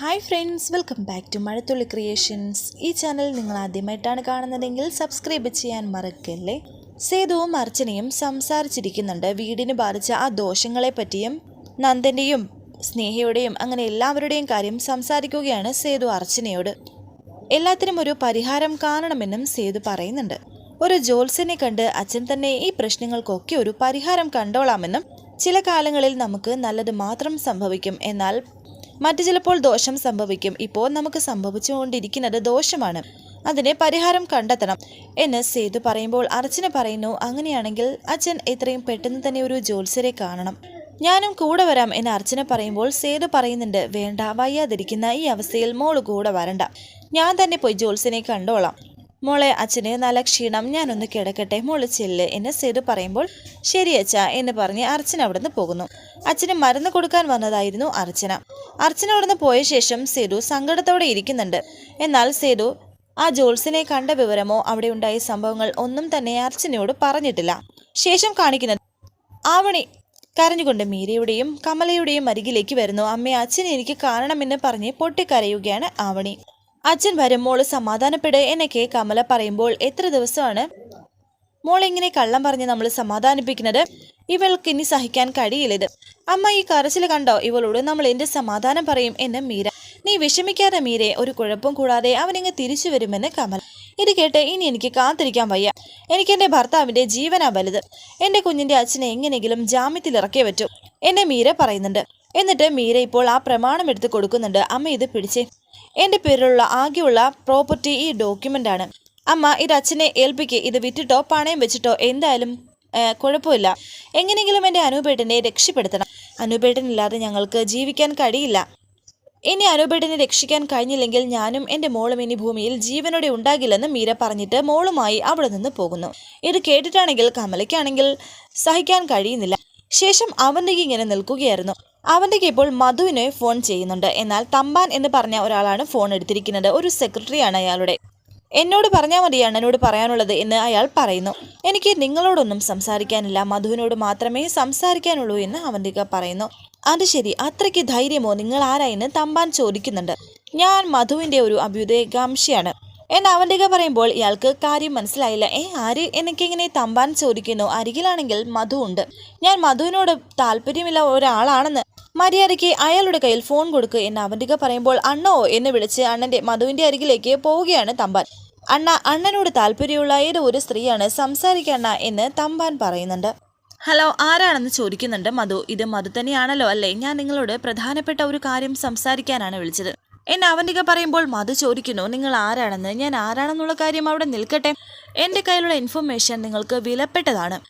Hi friends welcome back to Mazhathulli creations ഈ channel നിങ്ങൾ ആദ്യമായിട്ടാണ് കാണുന്നതെങ്കിൽ സബ്സ്ക്രൈബ് ചെയ്യാൻ മറക്കല്ലേ? സേതുവും അർച്ചനയും സംസാരിച്ചിരിക്കുന്നുണ്ട് വീടിന് ബാധിച്ച ആ ദോഷങ്ങളെ പറ്റിയും നന്ദന്റെയും സ്നേഹയുടെയും അങ്ങനെ എല്ലാവരുടെയും കാര്യം സംസാരിക്കുകയാണ് സേതു അർച്ചനയോട്. എല്ലാത്തിനും ഒരു പരിഹാരം കാണണമെന്നും സേതു പറയുന്നുണ്ട്. ഒരു ജോത്സ്യനെ കണ്ട് അച്ഛൻ തന്നെ ഈ പ്രശ്നങ്ങൾക്കൊക്കെ ഒരു പരിഹാരം കണ്ടോളാമെന്നും ചില കാലങ്ങളിൽ നമുക്ക് നല്ലത് മാത്രം സംഭവിക്കും. എന്നാൽ മറ്റു ചിലപ്പോൾ ദോഷം സംഭവിക്കും. ഇപ്പോൾ നമുക്ക് സംഭവിച്ചുകൊണ്ടിരിക്കുന്നത് ദോഷമാണ്. അതിനെ പരിഹാരം കണ്ടെത്തണം എന്ന് സേതു പറയുമ്പോൾ അർച്ചന പറയുന്നു അങ്ങനെയാണെങ്കിൽ അച്ഛൻ എത്രയും പെട്ടെന്ന് തന്നെ ഒരു ജോത്സ്യരെ കാണണം. ഞാനും കൂടെ വരാം എന്ന് അർച്ചന പറയുമ്പോൾ സേതു പറയുന്നുണ്ട് വേണ്ട വയ്യാതിരിക്കുന്ന ഈ അവസ്ഥയിൽ മോൾ കൂടെ വരണ്ട. ഞാൻ തന്നെ പോയി ജോത്സ്യനെ കണ്ടോളാം. മോളെ അച്ഛന് നല്ല ക്ഷീണം. ഞാനൊന്ന് കിടക്കട്ടെ. മോൾ ചെല്ല്. എന്ന് സേതു പറയുമ്പോൾ ശരി അച്ഛ എന്ന് പറഞ്ഞ് അർച്ചന അവിടുന്ന് പോകുന്നു. അച്ഛന് മരുന്ന് കൊടുക്കാൻ വന്നതായിരുന്നു അർച്ചന. അർച്ചന അവിടുന്ന് പോയ ശേഷം സേതു സങ്കടത്തോടെ ഇരിക്കുന്നുണ്ട്. എന്നാൽ സേതു ആ ജോൾസിനെ കണ്ട വിവരമോ? അവിടെ ഉണ്ടായ സംഭവങ്ങൾ ഒന്നും തന്നെ അർച്ചനയോട് പറഞ്ഞിട്ടില്ല. ശേഷം കാണിക്കുന്നത് ആവണി കരഞ്ഞുകൊണ്ട് മീരയുടെയും കമലയുടെയും അരികിലേക്ക് വരുന്നു. അമ്മയെ അച്ഛൻ എനിക്ക് കാണണമെന്ന് പറഞ്ഞ് പൊട്ടിക്കരയുകയാണ് ആവണി. അച്ഛൻ വരും മോൾ സമാധാനപ്പെട് എന്നൊക്കെ കമല പറയുമ്പോൾ എത്ര ദിവസമാണ്? മോൾ ഇങ്ങനെ കള്ളം പറഞ്ഞ് നമ്മൾ സമാധാനിപ്പിക്കുന്നത് ഇവൾക്ക് ഇനി സഹിക്കാൻ കഴിയില്ലത് അമ്മ ഈ കരച്ചിൽ കണ്ടോ? ഇവളോട് നമ്മൾ എന്റെ സമാധാനം പറയും എന്ന് മീര. നീ വിഷമിക്കാതെ മീരെ ഒരു കുഴപ്പം കൂടാതെ അവനിങ്ങ് തിരിച്ചു വരുമെന്ന് കമൽ ഇത് കേട്ട് ഇനി എനിക്ക് കാത്തിരിക്കാൻ വയ്യ. എനിക്ക് എന്റെ ഭർത്താവിന്റെ ജീവനാ വലുത്. എന്റെ കുഞ്ഞിന്റെ അച്ഛനെ എങ്ങനെയെങ്കിലും ജാമ്യത്തിൽ ഇറക്കിയേ പറ്റൂ എന്നെ മീര പറയുന്നുണ്ട്. എന്നിട്ട് മീര ഇപ്പോൾ ആ പ്രമാണം എടുത്ത് കൊടുക്കുന്നുണ്ട്. അമ്മ ഇത് പിടിച്ചേ. എന്റെ പേരിലുള്ള ആകെയുള്ള പ്രോപ്പർട്ടി ഈ ഡോക്യുമെന്റ് ആണ്. അമ്മ ഇത് അച്ഛനെ ഏൽപ്പിക്ക്. ഇത് വിറ്റിട്ടോ പണയം വെച്ചിട്ടോ എന്തായാലും കുഴപ്പമില്ല. എങ്ങനെയെങ്കിലും എന്റെ അനൂപേട്ടനെ രക്ഷപ്പെടുത്തണം. അനൂപേട്ടനില്ലാതെ ഞങ്ങൾക്ക് ജീവിക്കാൻ കഴിയില്ല. ഇനി അനൂപേട്ടനെ രക്ഷിക്കാൻ കഴിഞ്ഞില്ലെങ്കിൽ ഞാനും എന്റെ മോളും ഇനി ഭൂമിയിൽ ജീവനോടെ ഉണ്ടാകില്ലെന്ന് മീര പറഞ്ഞിട്ട് മോളുമായി അവിടെ നിന്ന് പോകുന്നു. ഇത് കേട്ടിട്ടാണെങ്കിൽ കമലയ്ക്കാണെങ്കിൽ സഹിക്കാൻ കഴിയുന്നില്ല. ശേഷം അവന്റെ ഇങ്ങനെ നിൽക്കുകയായിരുന്നു. അവന്തിക്ക് ഇപ്പോൾ മധുവിനെ ഫോൺ ചെയ്യുന്നുണ്ട്. എന്നാൽ തമ്പാൻ എന്ന് പറഞ്ഞ ഒരാളാണ് ഫോൺ എടുത്തിരിക്കുന്നത്. ഒരു സെക്രട്ടറിയാണ് അയാളുടെ. എന്നോട് പറഞ്ഞാൽ മതി എന്നോട് പറയാനുള്ളത് എന്ന് അയാൾ പറയുന്നു. എനിക്ക് നിങ്ങളോടൊന്നും സംസാരിക്കാനില്ല. മധുവിനോട് മാത്രമേ സംസാരിക്കാനുള്ളൂ എന്ന് അവന്തിക പറയുന്നു. അത് ശരി. അത്രയ്ക്ക് ധൈര്യമോ? നിങ്ങൾ ആരായെന്ന് തമ്പാൻ ചോദിക്കുന്നുണ്ട്. ഞാൻ മധുവിന്റെ ഒരു അഭ്യുദയകാംക്ഷിയാണ്. എന്ന് അവന്തിക പറയുമ്പോൾ ഇയാൾക്ക് കാര്യം മനസ്സിലായില്ല. ഏ ആര് എനിക്കിങ്ങനെ തമ്പാൻ ചോദിക്കുന്നു? അരികിലാണെങ്കിൽ മധു ഉണ്ട്. ഞാൻ മധുവിനോട് താല്പര്യമില്ല ഒരാളാണെന്ന് മര്യാദയ്ക്ക് അയാളുടെ കയ്യിൽ ഫോൺ കൊടുക്കുക എന്ന് അവന്തിക പറയുമ്പോൾ അണ്ണോ എന്ന് വിളിച്ച് അണ്ണന്റെ മധുവിന്റെ അരികിലേക്ക് പോവുകയാണ് തമ്പാൻ. അണ്ണ അണ്ണനോട് താല്പര്യമുള്ള ഏതോ ഒരു സ്ത്രീയാണ് സംസാരിക്കണ്ണ എന്ന് തമ്പാൻ പറയുന്നുണ്ട്. ഹലോ ആരാണെന്ന് ചോദിക്കുന്നുണ്ട് മധു. ഇത് മധു തന്നെയാണല്ലോ അല്ലേ? ഞാൻ നിങ്ങളോട് പ്രധാനപ്പെട്ട ഒരു കാര്യം സംസാരിക്കാനാണ് വിളിച്ചത്. എന്നെ അവന്തിക പറയുമ്പോൾ മധു ചോദിക്കുന്നു നിങ്ങൾ ആരാണെന്ന്? ഞാൻ ആരാണെന്നുള്ള കാര്യം അവിടെ നിൽക്കട്ടെ? എന്റെ കയ്യിലുള്ള ഇൻഫർമേഷൻ നിങ്ങൾക്ക് വിലപ്പെട്ടതാണ്.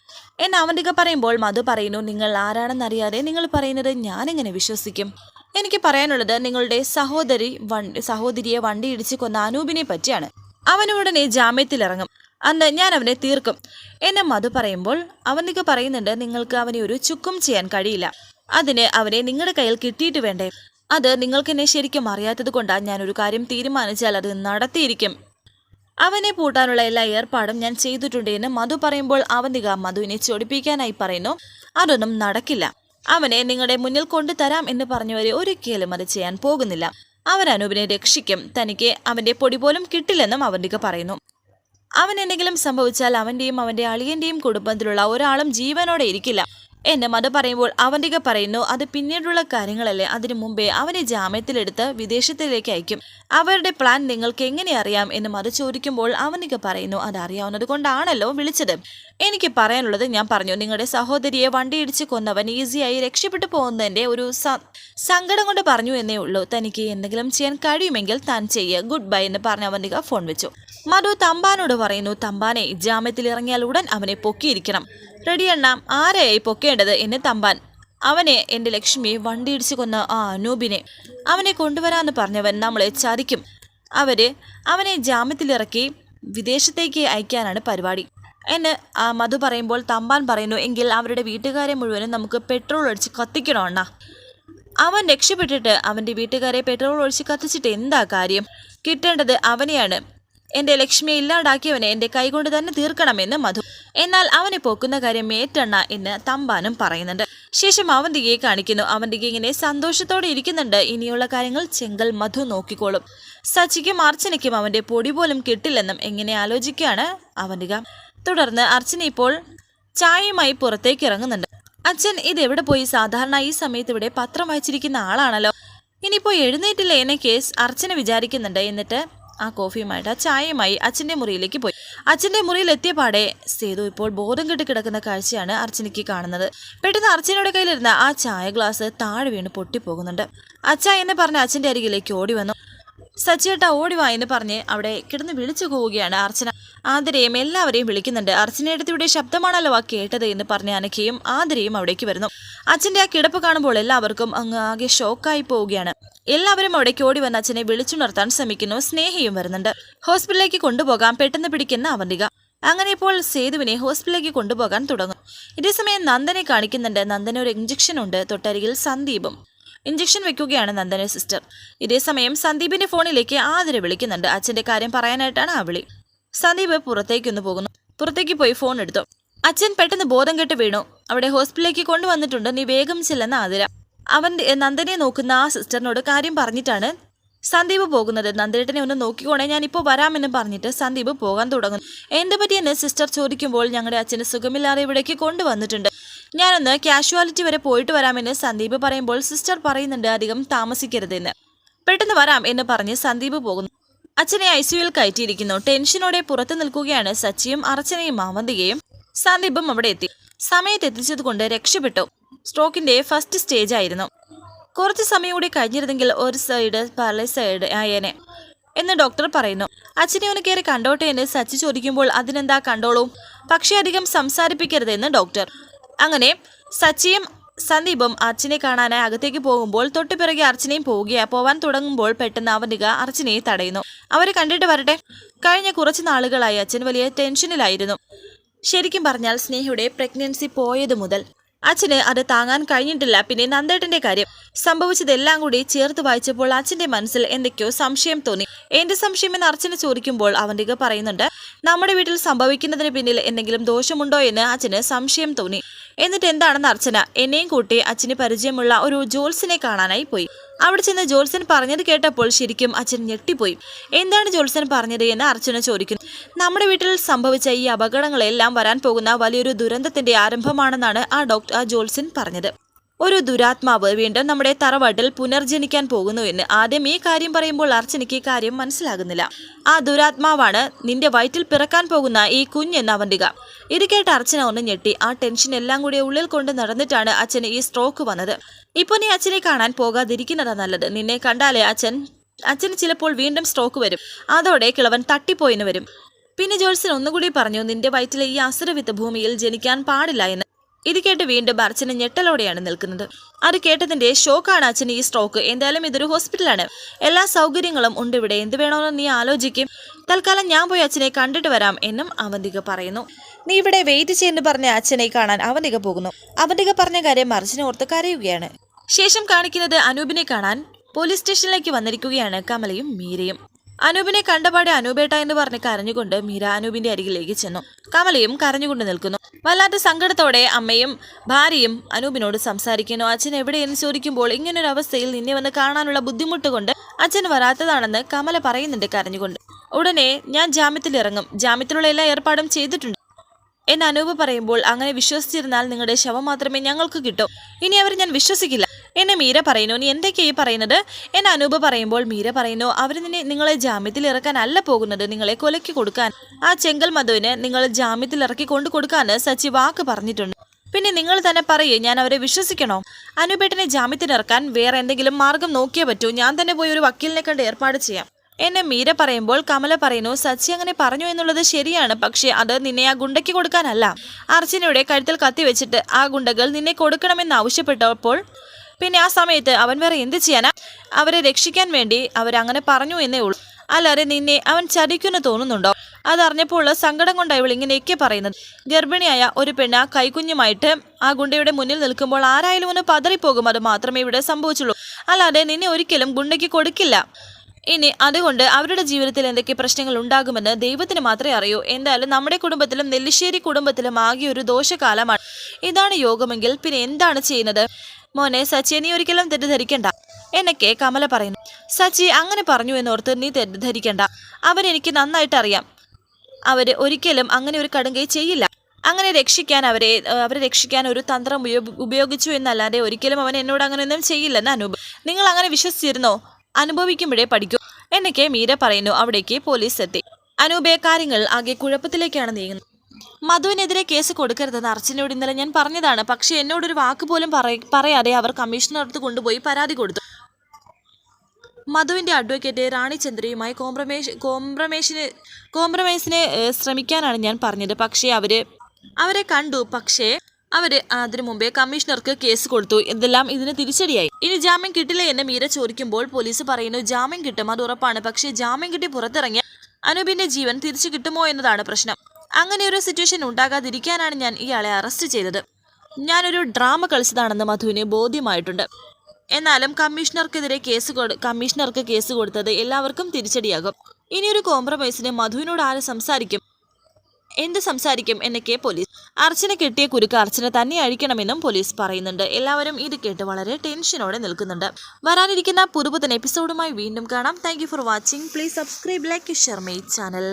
എന്നെ അവന്തിക പറയുമ്പോൾ മധു പറയുന്നു നിങ്ങൾ ആരാണെന്നറിയാതെ നിങ്ങൾ പറയുന്നത് ഞാൻ എങ്ങനെ വിശ്വസിക്കും? എനിക്ക് പറയാനുള്ളത് നിങ്ങളുടെ സഹോദരി വണ്ടി സഹോദരിയെ വണ്ടി ഇടിച്ച് കൊന്ന അനൂപിനെ പറ്റിയാണ്. അവൻ ഉടനെ ജാമ്യത്തിലിറങ്ങും. അന്ന് ഞാൻ അവനെ തീർക്കും. എന്നെ മധു പറയുമ്പോൾ അവനിക്ക് പറയുന്നുണ്ട് നിങ്ങൾക്ക് അവനെ ഒരു ചുക്കും ചെയ്യാൻ കഴിയില്ല. അതിന് അവനെ നിങ്ങളുടെ കയ്യിൽ കിട്ടിയിട്ട് വേണ്ടേ? അത് നിങ്ങൾക്ക് എന്നെ ശരിക്കും അറിയാത്തത് കൊണ്ടാണ് ഞാനൊരു കാര്യം തീരുമാനിച്ചാൽ അത് നടത്തിയിരിക്കും. അവനെ പൂട്ടാനുള്ള എല്ലാ ഏർപ്പാടും ഞാൻ ചെയ്തിട്ടുണ്ട് എന്ന് മധു പറയുമ്പോൾ അവന്തിക മധുവിനെ ചൊടിപ്പിക്കാനായി പറയുന്നു. അതൊന്നും നടക്കില്ല. അവനെ നിങ്ങളുടെ മുന്നിൽ കൊണ്ടുതരാം എന്ന് പറഞ്ഞവരെ ഒരിക്കലും അത് ചെയ്യാൻ പോകുന്നില്ല. അവൻ അനൂപിനെ രക്ഷിക്കും. തനിക്ക് അവന്റെ പൊടി പോലും കിട്ടില്ലെന്നും അവന്തിക പറയുന്നു. അവൻ എന്തെങ്കിലും സംഭവിച്ചാൽ അവന്റെയും അവന്റെ അളിയന്റെയും കുടുംബത്തിലുള്ള ഒരാളും ജീവനോടെ ഇരിക്കില്ല. എന്നെ മത പറയുമ്പോൾ അവന്റെ പറയുന്നു അത് പിന്നീടുള്ള കാര്യങ്ങളല്ലേ? അതിനു മുമ്പേ അവനെ ജാമ്യത്തിലെടുത്ത് വിദേശത്തിലേക്ക് അയക്കും. അവരുടെ പ്ലാൻ നിങ്ങൾക്ക് എങ്ങനെ അറിയാം? എന്ന് മത ചോദിക്കുമ്പോൾ അവനിക്ക് പറയുന്നു അത് അറിയാവുന്നത് കൊണ്ടാണല്ലോ വിളിച്ചത്. എനിക്ക് പറയാനുള്ളത് ഞാൻ പറഞ്ഞു നിങ്ങളുടെ സഹോദരിയെ വണ്ടിയിടിച്ച് കൊന്നവൻ ഈസിയായി രക്ഷപ്പെട്ടു പോകുന്നതിന്റെ ഒരു സങ്കടം കൊണ്ട് പറഞ്ഞു എന്നേ ഉള്ളൂ. തനിക്ക് എന്തെങ്കിലും ചെയ്യാൻ കഴിയുമെങ്കിൽ താൻ ചെയ്യുക ഗുഡ് ബൈ എന്ന് പറഞ്ഞ അവന്തിക ഫോൺ വെച്ചു. മധു തമ്പാനോട് പറയുന്നു തമ്പാനെ ജാമ്യത്തിൽ ഇറങ്ങിയാൽ ഉടൻ അവനെ പൊക്കിയിരിക്കണം. റെഡി അണ്ണാം ആരെയായി പൊക്കേണ്ടത് എന്നെ തമ്പാൻ. അവനെ എന്റെ ലക്ഷ്മി വണ്ടിയിടിച്ചു കൊന്ന ആ അനൂപിനെ. അവനെ കൊണ്ടുവരാമെന്ന് പറഞ്ഞവൻ നമ്മളെ ചതിക്കും. അവർ അവനെ ജാമ്യത്തിലിറക്കി വിദേശത്തേക്ക് അയക്കാനാണ് പരിപാടി. എന്ന് ആ മധു പറയുമ്പോൾ തമ്പാൻ പറയുന്നു എങ്കിൽ അവരുടെ വീട്ടുകാരെ മുഴുവനും നമുക്ക് പെട്രോൾ ഒഴിച്ച് കത്തിക്കണോ അണ്ണാ? അവൻ രക്ഷപ്പെട്ടിട്ട് അവന്റെ വീട്ടുകാരെ പെട്രോൾ ഒഴിച്ച് കത്തിച്ചിട്ട് എന്താ കാര്യം? കിട്ടേണ്ടത് അവനെയാണ്. എന്റെ ലക്ഷ്മിയെ ഇല്ലാണ്ടാക്കിയവനെ എന്റെ കൈകൊണ്ട് തന്നെ തീർക്കണമെന്ന് മധു. എന്നാൽ അവനെ പോക്കുന്ന കാര്യം ഏറ്റെണ്ണ എന്ന് തമ്പാനും പറയുന്നുണ്ട്. ശേഷം അവന്തികയെ കാണിക്കുന്നു. അവന്തിക ഇങ്ങനെ സന്തോഷത്തോടെ ഇരിക്കുന്നുണ്ട്. ഇനിയുള്ള കാര്യങ്ങൾ ചെങ്കൽ മധു നോക്കിക്കോളും. സച്ചിക്കും അർച്ചനയ്ക്കും അവന്റെ പൊടി പോലും കിട്ടില്ലെന്നും എങ്ങനെ ആലോചിക്കുകയാണ് അവന്തിക തുടർന്ന് അർച്ചന ഇപ്പോൾ ചായയുമായി പുറത്തേക്ക് ഇറങ്ങുന്നുണ്ട്. അച്ഛൻ ഇതെവിടെ പോയി? സാധാരണ ഈ സമയത്ത് ഇവിടെ പത്രം വായിച്ചിരിക്കുന്ന ആളാണല്ലോ. ഇനിയിപ്പോ എഴുന്നേറ്റില്ല എന്ന കേസ് അർച്ചന വിചാരിക്കുന്നുണ്ട്. എന്നിട്ട് ആ കോഫിയുമായിട്ട് ആ ചായയുമായി അച്ഛന്റെ മുറിയിലേക്ക് പോയി. അച്ഛന്റെ മുറിയിൽ എത്തിയ പാടെ സേതു ഇപ്പോൾ ബോധം കെട്ടി കിടക്കുന്ന കാഴ്ചയാണ് അർച്ചനയ്ക്ക് കാണുന്നത്. പെട്ടെന്ന് അർച്ചനയുടെ കയ്യിലിരുന്ന ആ ചായ ഗ്ലാസ് താഴെ വീണ് പൊട്ടിപ്പോകുന്നുണ്ട്. അച്ഛ എന്ന് പറഞ്ഞ് അച്ഛന്റെ അരികിലേക്ക് ഓടി വന്നു. സച്ചിയേട്ട ഓടി വാ എന്ന് പറഞ്ഞ് അവിടെ കിടന്ന് വിളിച്ചു പോവുകയാണ് അർച്ചന. ആതിരയും എല്ലാവരെയും വിളിക്കുന്നുണ്ട്. അർച്ചനയുടെ ശബ്ദമാണല്ലോ ആ കേട്ടത് എന്ന് പറഞ്ഞ അനഖയും ആതിരയും അവിടേക്ക് വരുന്നു. അച്ഛന്റെ ആ കിടപ്പ് കാണുമ്പോൾ എല്ലാവർക്കും അങ്ങ് ആകെ ഷോക്കായി പോവുകയാണ്. എല്ലാവരും അവിടേക്ക് ഓടി വന്ന് അച്ഛനെ വിളിച്ചുണർത്താൻ ശ്രമിക്കുന്നു. സ്നേഹയും വരുന്നുണ്ട്. ഹോസ്പിറ്റലിലേക്ക് കൊണ്ടുപോകാൻ പെട്ടെന്ന് പിടിക്കുന്ന അവന്തിക. അങ്ങനെ ഇപ്പോൾ സേതുവിനെ ഹോസ്പിറ്റലിലേക്ക് കൊണ്ടുപോകാൻ തുടങ്ങും. ഇതേസമയം നന്ദനെ കാണിക്കുന്നുണ്ട്. നന്ദന ഒരു ഇഞ്ചക്ഷൻ ഉണ്ട്. തൊട്ടരികിൽ സന്ദീപും. ഇഞ്ചക്ഷൻ വെക്കുകയാണ് നന്ദന സിസ്റ്റർ ഇതേസമയം സന്ദീപിന്റെ ഫോണിലേക്ക് ആതിര വിളിക്കുന്നുണ്ട്. അച്ഛന്റെ കാര്യം പറയാനായിട്ടാണ് ആ വിളി. സന്ദീപ് പുറത്തേക്കൊന്ന് പോകുന്നു. പുറത്തേക്ക് പോയി ഫോൺ എടുത്തു. അച്ഛൻ പെട്ടെന്ന് ബോധം കെട്ട് വീണു. അവിടെ ഹോസ്പിറ്റലിലേക്ക് കൊണ്ടുവന്നിട്ടുണ്ട് നീ വേഗം ചെല്ലെന്ന ആതിര. അവൻ നന്ദനെ നോക്കുന്ന ആ സിസ്റ്ററിനോട് കാര്യം പറഞ്ഞിട്ടാണ് സന്ദീപ് പോകുന്നത്. നന്ദേട്ടനെ ഒന്ന് നോക്കിക്കോണേ ഞാൻ ഇപ്പോൾ വരാമെന്ന് പറഞ്ഞിട്ട് സന്ദീപ് പോകാൻ തുടങ്ങുന്നു. എന്ത് പറ്റിയെന്ന് സിസ്റ്റർ ചോദിക്കുമ്പോൾ ഞങ്ങളുടെ അച്ഛന് സുഖമില്ലാതെ ഇവിടേക്ക് കൊണ്ടുവന്നിട്ടുണ്ട്. ഞാനൊന്ന് കാഷ്വാലിറ്റി വരെ പോയിട്ട് വരാമെന്ന് സന്ദീപ് പറയുമ്പോൾ സിസ്റ്റർ പറയുന്നുണ്ട് അധികം താമസിക്കരുതെന്ന്. പെട്ടെന്ന് വരാം എന്ന് പറഞ്ഞ് സന്ദീപ് പോകുന്നു. അച്ഛനെ ഐ സിയുയിൽ കയറ്റിയിരിക്കുന്നു. ടെൻഷനോടെ പുറത്തു നിൽക്കുകയാണ് സച്ചിയും അർച്ചനയും മാമന്തികയും. സന്ദീപും അവിടെ എത്തി. സമയത്ത് എത്തിച്ചതുകൊണ്ട് രക്ഷപ്പെട്ടു. സ്ട്രോക്കിന്റെ ഫസ്റ്റ് സ്റ്റേജ് ആയിരുന്നു. കുറച്ച് സമയം കൂടി കഴിഞ്ഞിരുന്നെങ്കിൽ ഒരു സൈഡ് പല സൈഡ് ആയേനെ എന്ന് ഡോക്ടർ പറയുന്നു. അച്ഛനെ ഒന്ന് കയറി കണ്ടോട്ടെ എന്ന് സച്ചി ചോദിക്കുമ്പോൾ അതിനെന്താ കണ്ടോളൂ? പക്ഷേ അധികം സംസാരിപ്പിക്കരുതെന്ന് ഡോക്ടർ. അങ്ങനെ സച്ചിയും സന്ദീപും അർച്ചനെ കാണാനായി അകത്തേക്ക് പോകുമ്പോൾ തൊട്ടുപിറകെ അർച്ചനയും പോവുകയാ. പോവാൻ തുടങ്ങുമ്പോൾ പെട്ടെന്ന് അവനിക അർച്ചനയെ തടയുന്നു. അവരെ കണ്ടിട്ട് വരട്ടെ. കഴിഞ്ഞ കുറച്ച് നാളുകളായി അച്ഛൻ വലിയ ടെൻഷനിലായിരുന്നു. ശരിക്കും പറഞ്ഞാൽ സ്നേഹയുടെ പ്രഗ്നൻസി പോയത് മുതൽ. അച്ഛന് അത് താങ്ങാൻ കഴിഞ്ഞിട്ടില്ല. പിന്നെ നന്ദേട്ടന്റെ കാര്യം. സംഭവിച്ചതെല്ലാം കൂടി ചേർത്ത് വായിച്ചപ്പോൾ അച്ഛന്റെ മനസ്സിൽ എന്തൊക്കെയോ സംശയം തോന്നി. എന്റെ സംശയം എന്ന് അർച്ചന ചോദിക്കുമ്പോൾ അവന്റെ പറയുന്നുണ്ട് നമ്മുടെ വീട്ടിൽ സംഭവിക്കുന്നതിന് പിന്നിൽ എന്തെങ്കിലും ദോഷമുണ്ടോ? എന്ന് അച്ഛന് സംശയം തോന്നി. എന്നിട്ട് എന്താണെന്ന് അർച്ചന. എന്നെയും കൂട്ടി അച്ഛന് പരിചയമുള്ള ഒരു ജോൽസിനെ കാണാനായി പോയി. അവിടെ ചെന്ന് ജോത്സൻ പറഞ്ഞത് കേട്ടപ്പോൾ ശരിക്കും അച്ഛൻ ഞെട്ടിപ്പോയി. എന്താണ് ജോത്സൻ പറഞ്ഞത് എന്ന് അർച്ചന ചോദിക്കുന്നു. നമ്മുടെ വീട്ടിൽ സംഭവിച്ച ഈ അപകടങ്ങളെല്ലാം വരാൻ പോകുന്ന വലിയൊരു ദുരന്തത്തിന്റെ ആരംഭമാണെന്നാണ് ആ ഡോക്ടർ ആ ജോത്സൻ പറഞ്ഞത്. ഒരു ദുരാത്മാവ് വീണ്ടും നമ്മുടെ തറവാട്ടിൽ പുനർജനിക്കാൻ പോകുന്നു എന്ന് ആദ്യം ഈ കാര്യം പറയുമ്പോൾ അർച്ചനയ്ക്ക് കാര്യം മനസ്സിലാകുന്നില്ല. ആ ദുരാത്മാവാണ് നിന്റെ വയറ്റിൽ പിറക്കാൻ പോകുന്ന ഈ കുഞ്ഞെന്ന് അവന്തിക. ഇത് കേട്ട് അർച്ചന ഒന്ന് ഞെട്ടി. ആ ടെൻഷൻ എല്ലാം കൂടി ഉള്ളിൽ കൊണ്ട് നടന്നിട്ടാണ് അച്ഛന് ഈ സ്ട്രോക്ക് വന്നത്. ഇപ്പൊ നീ അച്ഛനെ കാണാൻ പോകാതിരിക്കുന്നതാ നല്ലത്. നിന്നെ കണ്ടാലേ അച്ഛൻ അച്ഛന് ചിലപ്പോൾ വീണ്ടും സ്ട്രോക്ക് വരും. അതോടെ കിളവൻ തട്ടിപ്പോയിന്ന് വരും. പിന്നെ ജോത്സൻ ഒന്നുകൂടി പറഞ്ഞു നിന്റെ വയറ്റിലെ ഈ അസുരവിത്ത് ഭൂമിയിൽ ജനിക്കാൻ പാടില്ല എന്ന്. ഇത് കേട്ട് വീണ്ടും അർച്ചന ഞെട്ടലോടെയാണ് നിൽക്കുന്നത്. അത് കേട്ടതിന്റെ ഷോക്കാണ് അച്ഛൻ ഈ സ്ട്രോക്ക് എന്തായാലും ഇതൊരു ഹോസ്പിറ്റലാണ് എല്ലാ സൗകര്യങ്ങളും ഉണ്ട് ഇവിടെ. എന്ത് വേണമെന്ന് നീ ആലോചിക്കും. തൽക്കാലം ഞാൻ പോയി അച്ഛനെ കണ്ടിട്ട് വരാം എന്നും അവന്തിക പറയുന്നു. നീ ഇവിടെ വെയിറ്റ് ചെയ്യുന്നു പറഞ്ഞ അച്ഛനെ കാണാൻ അവന്തിക പോകുന്നു. അവന്തിക പറഞ്ഞ കാര്യം അർച്ചന ഓർത്ത് കരയുകയാണ്. ശേഷം കാണിക്കുന്നത് അനൂപിനെ കാണാൻ പോലീസ് സ്റ്റേഷനിലേക്ക് വന്നിരിക്കുകയാണ് കമലയും മീരയും. അനൂപിനെ കണ്ടപാടെ അനൂപേട്ട എന്ന് പറഞ്ഞ് കരഞ്ഞുകൊണ്ട് മീര അനൂപിന്റെ അരികിലേക്ക് ചെന്നു. കമലയും കരഞ്ഞുകൊണ്ട് നിൽക്കുന്നു. വല്ലാത്ത സങ്കടത്തോടെ അമ്മയും ഭാര്യയും അനൂപിനോട് സംസാരിക്കുന്നു. അച്ഛൻ എവിടെയെന്ന് ചോദിക്കുമ്പോൾ ഇങ്ങനൊരു അവസ്ഥയിൽ നിന്നെ വന്ന് കാണാനുള്ള ബുദ്ധിമുട്ട് കൊണ്ട് അച്ഛൻ വരാത്തതാണെന്ന് കമല പറയുന്നുണ്ട് കരഞ്ഞുകൊണ്ട്. ഉടനെ ഞാൻ ജാമ്യത്തിൽ ഇറങ്ങും ജാമ്യത്തിലുള്ള എല്ലാ ഏർപ്പാടും ചെയ്തിട്ടുണ്ട്. എന്ന് അനൂപ് പറയുമ്പോൾ അങ്ങനെ വിശ്വസിച്ചിരുന്നാൽ നിങ്ങളുടെ ശവം മാത്രമേ ഞങ്ങൾക്ക് കിട്ടൂ. ഇനി അവർ ഞാൻ വിശ്വസിക്കില്ല. എന്നെ മീര പറയുന്നു നീ എന്തൊക്കെയായി പറയുന്നത്? എന്നെ അനൂപ് പറയുമ്പോൾ മീര പറയുന്നു അവർ നിന്നെ നിങ്ങളെ ജാമ്യത്തിൽ ഇറക്കാനല്ല പോകുന്നത്. നിങ്ങളെ കൊലക്കി കൊടുക്കാൻ. ആ ചെങ്കൽ മധുവിന് നിങ്ങൾ ജാമ്യത്തിൽ ഇറക്കി കൊണ്ടു കൊടുക്കാൻ സച്ചി വാക്ക് പറഞ്ഞിട്ടുണ്ട്. പിന്നെ നിങ്ങൾ തന്നെ പറയേ ഞാൻ അവരെ വിശ്വസിക്കണോ? അനുപേട്ടനെ ജാമ്യത്തിനിറക്കാൻ വേറെ എന്തെങ്കിലും മാർഗം നോക്കിയേ പറ്റൂ. ഞാൻ തന്നെ പോയി ഒരു വക്കീലിനെ കണ്ട് ഏർപ്പാട് ചെയ്യാം. എന്നെ മീര പറയുമ്പോൾ കമല പറയുന്നു സച്ചി അങ്ങനെ പറഞ്ഞു എന്നുള്ളത് ശരിയാണ് പക്ഷേ അത് നിന്നെ ആ ഗുണ്ടയ്ക്ക് കൊടുക്കാനല്ല. അർച്ചനയുടെ കഴുത്തിൽ കത്തി വെച്ചിട്ട് ആ ഗുണ്ടകൾ നിന്നെ കൊടുക്കണമെന്ന് ആവശ്യപ്പെട്ടപ്പോൾ പിന്നെ ആ സമയത്ത് അവൻ വേറെ എന്ത് ചെയ്യാനാ? അവരെ രക്ഷിക്കാൻ വേണ്ടി അവരങ്ങനെ പറഞ്ഞു എന്നേ ഉള്ളൂ. അല്ലാതെ നിന്നെ അവൻ ചതിക്കുമെന്ന് തോന്നുന്നുണ്ടോ? അതറിഞ്ഞപ്പോൾ ഉള്ള സങ്കടം കൊണ്ട് ഇവൾ ഇങ്ങനെയൊക്കെ പറയുന്നത്. ഗർഭിണിയായ ഒരു പെണ്ണ് കൈകുഞ്ഞുമായിട്ട് ആ ഗുണ്ടയുടെ മുന്നിൽ നിൽക്കുമ്പോൾ ആരായാലും ഒന്ന് പതറിപ്പോകും. അത് മാത്രമേ ഇവിടെ സംഭവിച്ചുള്ളൂ. അല്ലാതെ നിന്നെ ഒരിക്കലും ഗുണ്ടയ്ക്ക് കൊടുക്കില്ല. ഇനി അതുകൊണ്ട് അവരുടെ ജീവിതത്തിൽ എന്തൊക്കെ പ്രശ്നങ്ങൾ ഉണ്ടാകുമെന്ന് ദൈവത്തിന് മാത്രമേ അറിയൂ. എന്തായാലും നമ്മുടെ കുടുംബത്തിലും നെല്ലിശ്ശേരി കുടുംബത്തിലും ആകെ ഒരു ദോഷകാലമാണ്. ഇതാണ് യോഗമെങ്കിൽ പിന്നെ എന്താണ് ചെയ്യുന്നത്? മോനെ സച്ചി നീ ഒരിക്കലും തെറ്റിദ്ധരിക്കണ്ട. എന്നൊക്കെ കമല പറയുന്നു. സച്ചി അങ്ങനെ പറഞ്ഞു എന്നോർത്ത് നീ തെറ്റിദ്ധരിക്കണ്ട. അവരെനിക്ക് നന്നായിട്ട് അറിയാം. അവർ ഒരിക്കലും അങ്ങനെ ഒരു കടുങ്കൈ ചെയ്യില്ല. അങ്ങനെ രക്ഷിക്കാൻ അവരെ അവരെ രക്ഷിക്കാൻ ഒരു തന്ത്രം ഉപയോഗിച്ചു എന്നല്ലാതെ ഒരിക്കലും അവൻ എന്നോട് അങ്ങനെയൊന്നും ചെയ്യില്ലെന്ന് അനൂപ്. നിങ്ങൾ അങ്ങനെ വിശ്വസിച്ചിരുന്നോ? അനുഭവിക്കുമ്പോഴേ പഠിക്കൂ. എന്നൊക്കെ മീര പറയുന്നു. അവിടേക്ക് പോലീസ് എത്തി. അനൂപെ കാര്യങ്ങൾ ആകെ കുഴപ്പത്തിലേക്കാണ് നീങ്ങുന്നത്. മധുവിനെതിരെ കേസ് കൊടുക്കരുതെന്ന് അർച്ചനയോട് ഇന്നലെ ഞാൻ പറഞ്ഞതാണ്. പക്ഷെ എന്നോടൊരു വാക്ക് പോലും പറയാതെ അവർ കമ്മീഷണറടുത്ത് കൊണ്ടുപോയി പരാതി കൊടുത്തു. മധുവിന്റെ അഡ്വക്കേറ്റ് റാണി ചന്ദ്രയുമായി കോംപ്രമേഷ് കോംപ്രമേഷന് കോംപ്രമൈസിന് ശ്രമിക്കാനാണ് ഞാൻ പറഞ്ഞത്. പക്ഷേ അവർ അവരെ കണ്ടു. പക്ഷേ അവർ അതിനു മുമ്പേ കമ്മീഷണർക്ക് കേസ് കൊടുത്തു. എന്തെല്ലാം ഇതിന് തിരിച്ചടിയായി. ഇനി ജാമ്യം കിട്ടില്ല എന്ന് മീര ചോദിക്കുമ്പോൾ പോലീസ് പറയുന്നു ജാമ്യം കിട്ടും അത് ഉറപ്പാണ്. പക്ഷേ ജാമ്യം കിട്ടി പുറത്തിറങ്ങിയ അനൂപിന്റെ ജീവൻ തിരിച്ചു കിട്ടുമോ എന്നതാണ് പ്രശ്നം. അങ്ങനെ ഒരു സിറ്റുവേഷൻ ഉണ്ടാകാതിരിക്കാനാണ് ഞാൻ ഇയാളെ അറസ്റ്റ് ചെയ്തത്. ഞാനൊരു ഡ്രാമ കളിച്ചതാണെന്ന് മധുവിന് ബോധ്യമായിട്ടുണ്ട്. എന്നാലും കമ്മീഷണർക്കെതിരെ കേസ് കമ്മീഷണർക്ക് കേസ് കൊടുത്തത് എല്ലാവർക്കും തിരിച്ചടിയാകും. ഇനിയൊരു കോംപ്രമൈസിന് മധുവിനോട് ആര് സംസാരിക്കും? എന്ത് സംസാരിക്കും എന്നൊക്കെ പോലീസ് അർച്ചന കെട്ടിയ കുരുക്ക് അർച്ചന തന്നെ അഴിക്കണമെന്നും പോലീസ് പറയുന്നുണ്ട്. എല്ലാവരും ഇത് കേട്ട് വളരെ ടെൻഷനോടെ നിൽക്കുന്നുണ്ട്. വരാനിരിക്കുന്ന പുതുപുത്തൻ എപ്പിസോഡുമായി വീണ്ടും കാണാം. Thank for watching please subscribe like share my channel